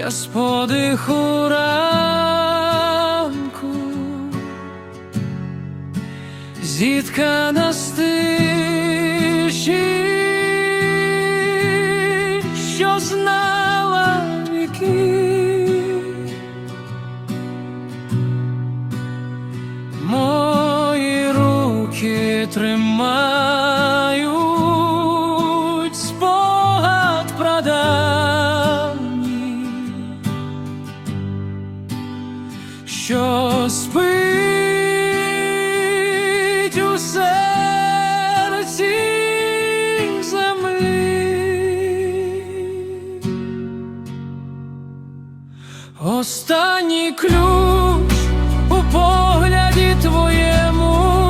я з подиху ранку, зіткана з що спить у серці землі. Останній ключ у погляді твоєму,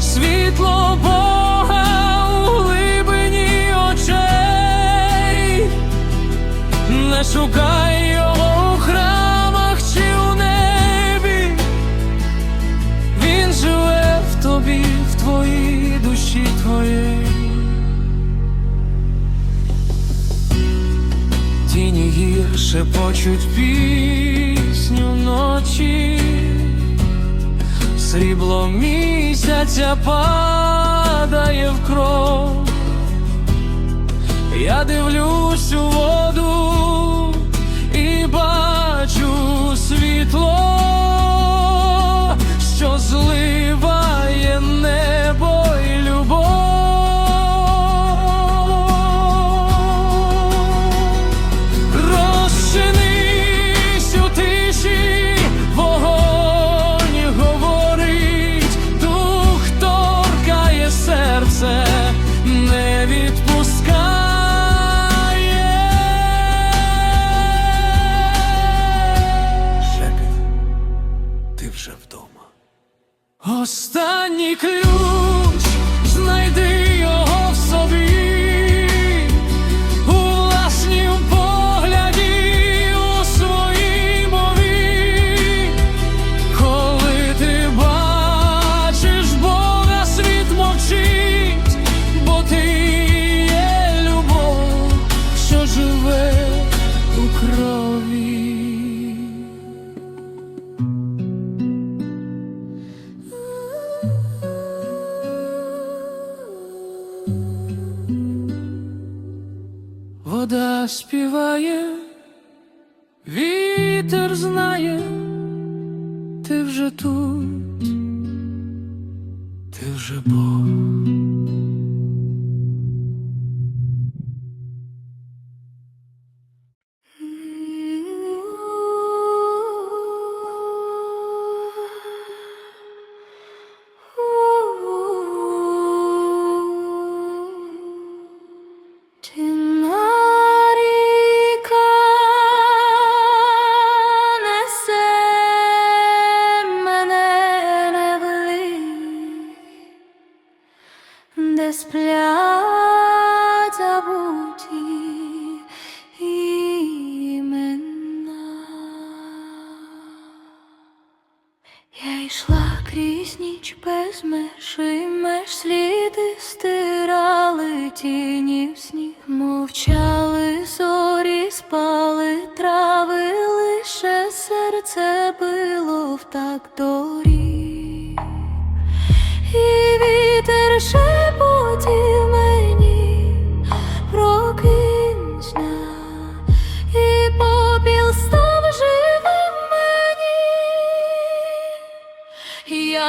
світло Бога у очей, не шукай твоїй душі твоєї. Тіні гір шепочуть пісню ночі, срібло місяця падає в кров. Я дивлюсь у воду Останній ключ, знайди його в собі, у власнім погляді, у своїй мові, коли ти бачиш Бога, світ мовчить, бо ти є любов, що живе у крові. Вода крізь ніч без меж, меж сліди стирали тіні в сніг, мовчали зорі, спали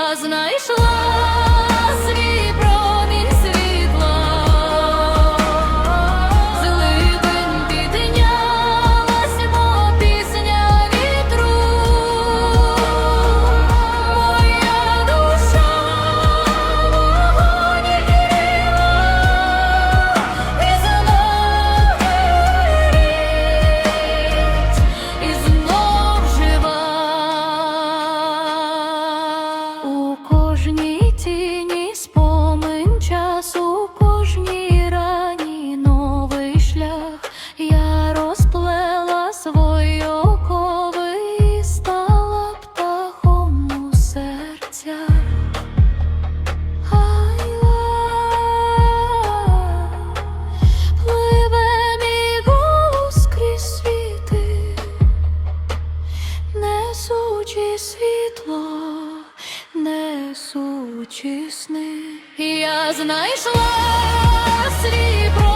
Я знайшла несучи світло, несучі сни, я знайшла свій.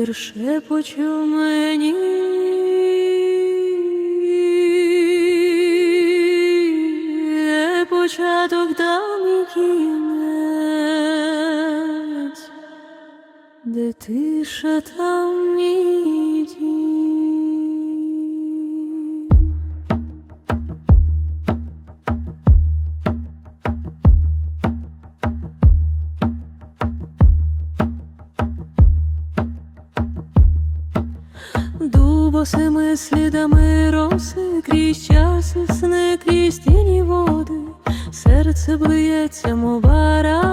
Вітер шепоче мені. Початок там і кінець, де тиша там мій Дубосими слідами роси, крізь час і сни, крізь тіні води, серце б'ється, мов барабан,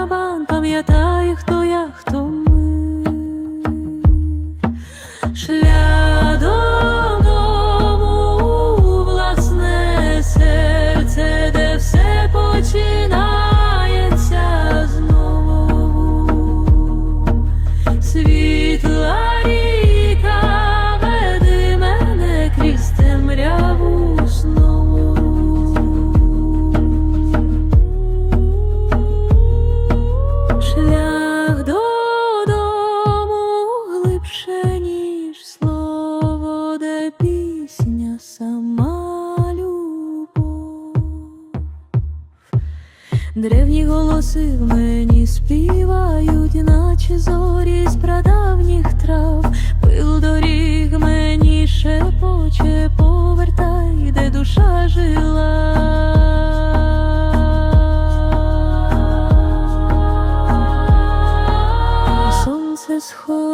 голоси мені співають, наче зорі з прадавніх трав. Пил доріг мені шепоче, повертай, де душа жила.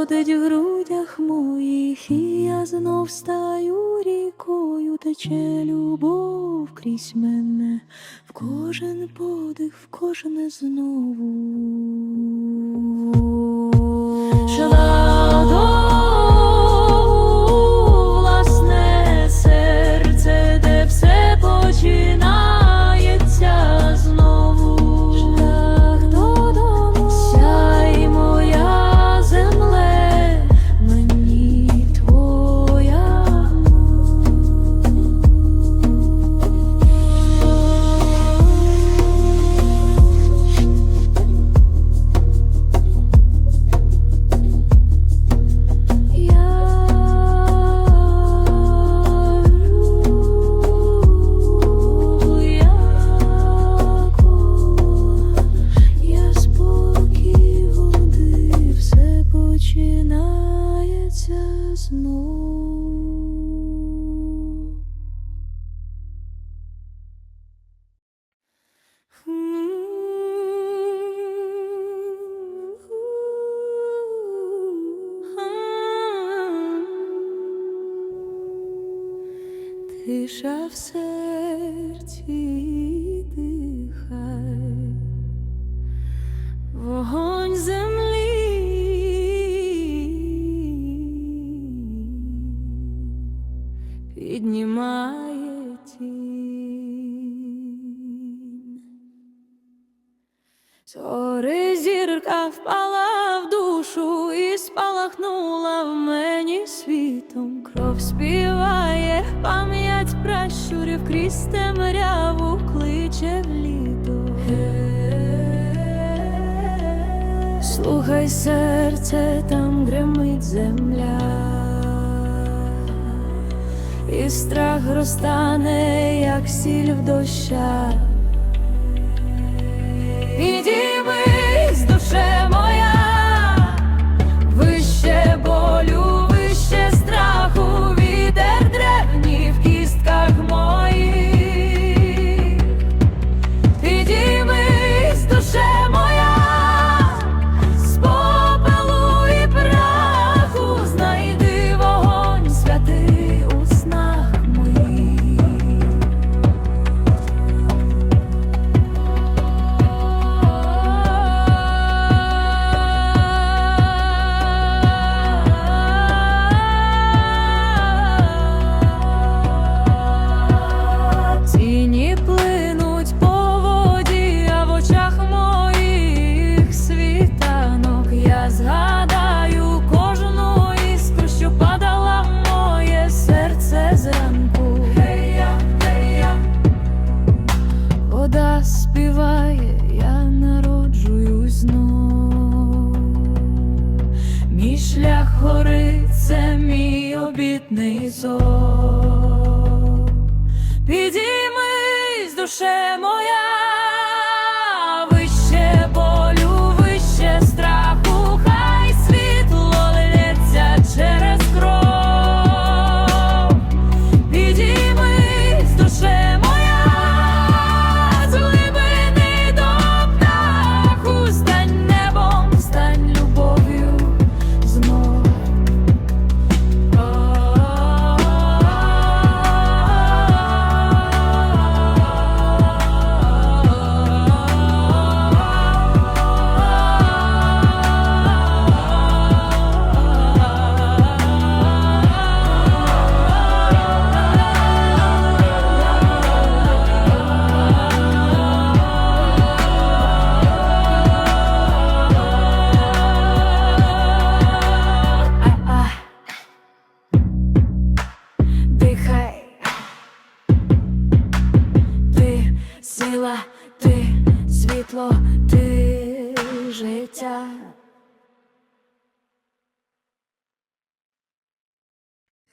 Сходить в грудях моїх, і я знов стаю рікою, тече любов крізь мене, в кожен подих, в кожне знову. В серці дихай, вогонь землі, піднімає тінь. Зори зірка впала в душу і спалахнула в мені світом. Кров співає, пам'ять пращурів крізь темряву кличе в літо. Слухай серце, там гримить земля, і страх розтане, як сіль в дощах. Підіймись душе.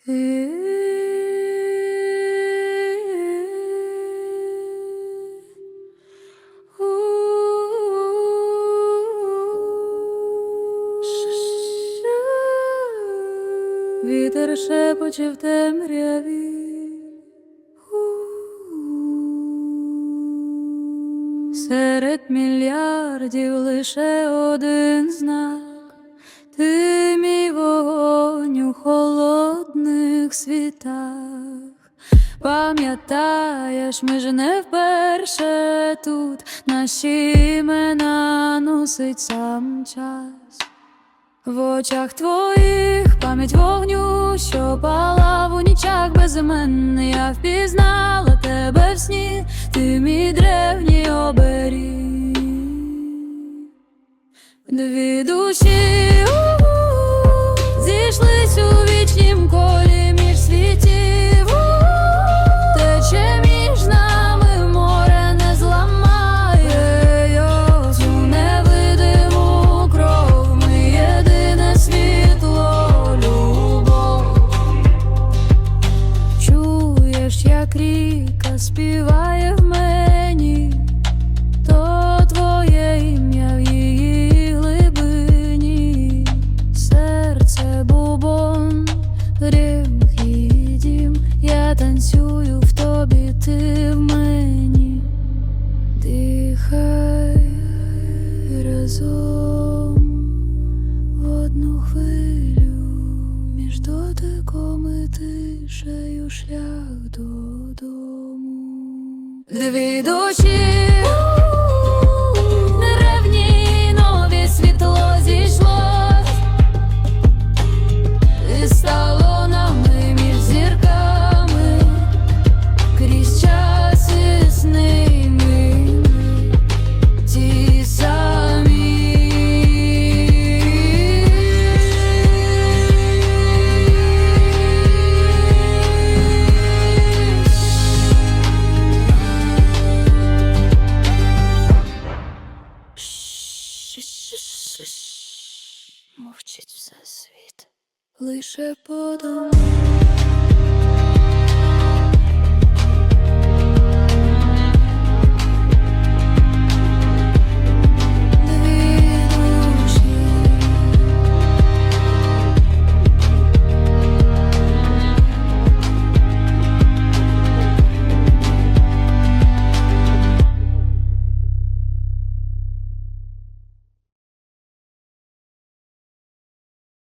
Вітер шепоче в темряві, серед мільярдів лише. світах. Пам'ятаєш, ми ж не вперше тут наші імена носить сам час. В очах твоїх пам'ять вогню, що пала в без безімен Я впізнала тебе в сні, ти мій древній оберіг. Дві душі. лише подумай.